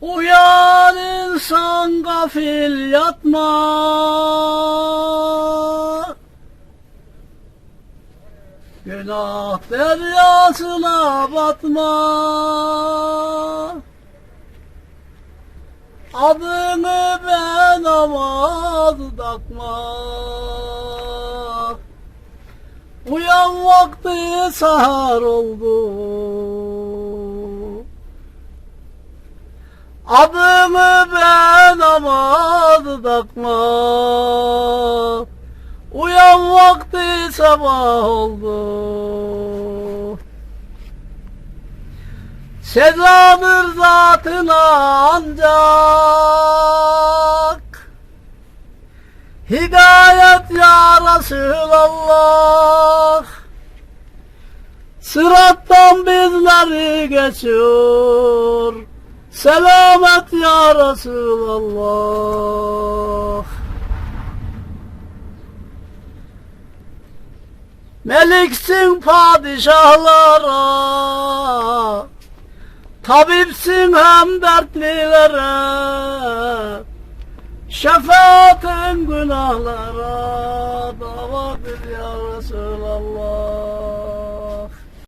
Uyan insan gafil yatma. Günah deryasına batma. Adını ben namaz takma. Uyan vakti sahar oldu Adımı ben namaz takma Uyan vakti sabah oldu. Sedadır zatına ancak. Hidayet ya Resulallah. Sırattan bizleri geçiyor Selamet ya Resulallah. Meliksin padişahlara Tabipsin hem dertlilere Şefaatin günahlara Davadır ya Resulallah